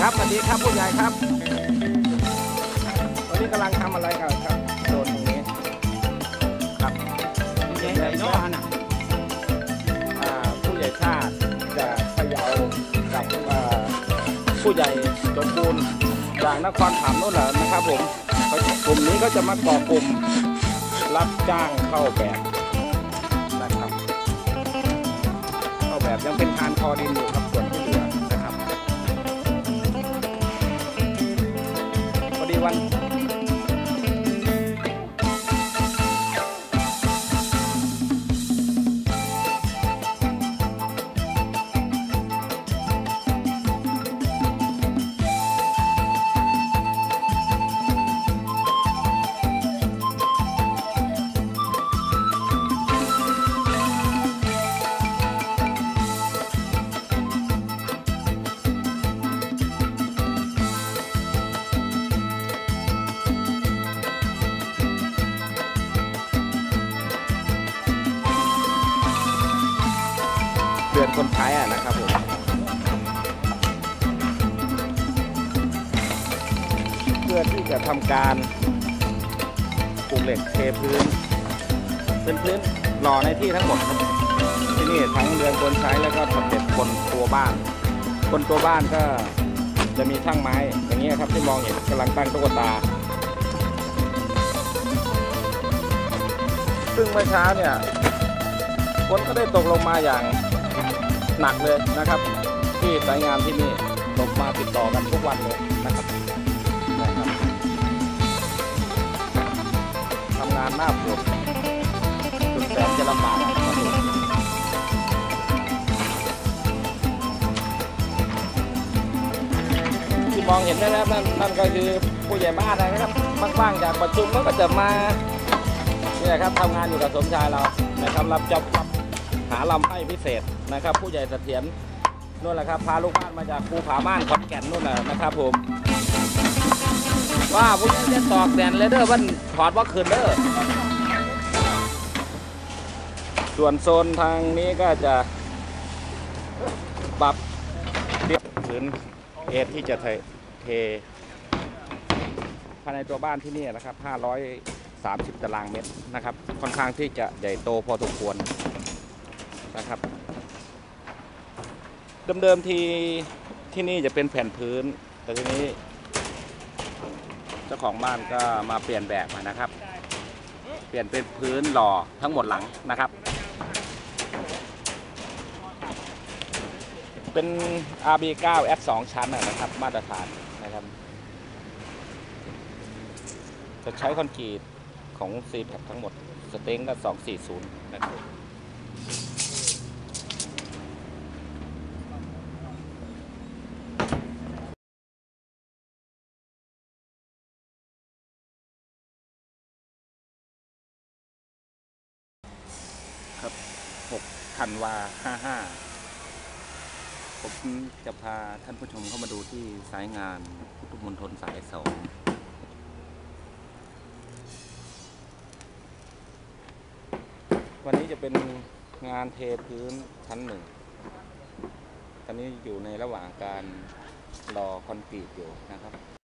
ดีครับผู้ใหญ่ครับตอนนี้กำลังทำอะไรกันครับโซนตรงนี้ครับใหญ่ไหนเนาะน่ะอ่าผู้ใหญ่ชาติจะเขยากับอ่าผู้ใหญ่สมบูรณ์จากนครถามโน่นแหละนะครับผมเขากลุ่มนี้ก็จะมาก่อกลุ่มรับจ้างเข้าแบบนะครับเข้าแบบยังเป็นทานคอดินอยู่ครับ เดือนคนใช้อะนะครับผมเพื่อที่จะทำการปูเหล็กเทพื้นเป็นพื้นหล่อในที่ทั้งหมดครับที่นี่ทั้งเรือนคนใช้แล้วก็สำเร็จบนตัวบ้านบนตัวบ้านก็จะมีช่างไม้อย่างเงี้ครับที่มองเห็นกำลังตั้งตุ๊กตา ซึ่งเมื่อเช้าเนี่ยฝนก็ได้ตกลงมาอย่าง หนักเลยนะครับ ที่สายงานที่นี่ตกมาติดต่อกันทุกวันเลยนะครับนะครับทำงานหน้าฝนสุดแสนจะลำบากที่มองเห็นนะครับนั่นนั่นก็คือผู้ใหญ่บ้านนะครับว่างๆจากประชุมแล้วก็จะมาเนี่ยครับทำงานอยู่กับสมชายเรานะครับรับจอบรับ หาลำให้พิเศษนะครับ ผู้ใหญ่เสถียรนู่นแหละครับพาลูกบ้านมาจากภูผาม่านขอนแก่นนู่นแหละนะครับผมว่าผู้ใหญ่จะตอกแดนเลเด้อวันถอดว่าคืนเด้อส่วนโซนทางนี้ก็จะปรับเรียบพื้นเอทที่จะเทเทภายในตัวบ้านที่นี่นะครับ 530 ตารางเมตรนะครับ ค่อนข้างที่จะใหญ่โตพอสมควร นะครับ เดิมๆทีที่นี่จะเป็นแผ่นพื้น แต่ทีนี้ เจ้าของบ้านก็มาเปลี่ยนแบบมานะครับ เปลี่ยนเป็นพื้นหล่อทั้งหมดหลังนะครับ เป็น RB9 S 2ชั้นนะครับ มาตรฐานนะครับ จะใช้คอนกรีตของ c p a c ทั้งหมด สเต็งก็240 นะครับ6 ธันวา55 ผมจะพาท่านผู้ชมเข้ามาดูที่สายงานพุทธมณฑลสายสองวันนี้จะเป็นงานเทพื้นชั้นหนึ่ง ตอนนี้อยู่ในระหว่างการรอคอนกรีตอยู่นะครับ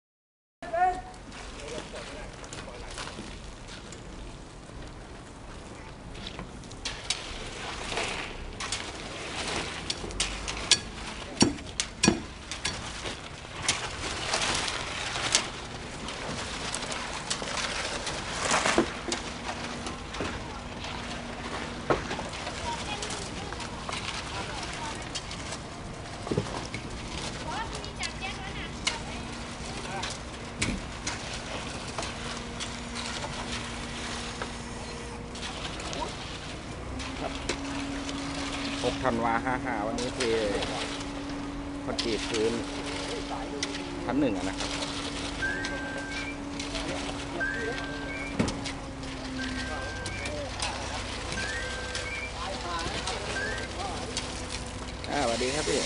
6ธันวา55 วันนี้เทคอนกรีตพื้นชั้นหนึ่งนะครับอ่าสวัสดีครับพี่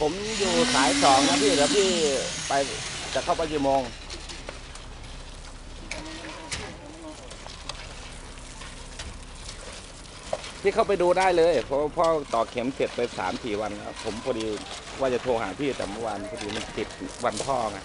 ผมอยู่สายสองนะพี่เดี๋ยวพี่ไปจะเข้าไปกี่โมง ที่เข้าไปดูได้เลยเพราะพ่อต่อเข็มเสร็จไปสามสี่วันแล้วผมพอดีว่าจะโทรหาพี่แต่เมื่อวานพอดีมันติดวันพ่อไง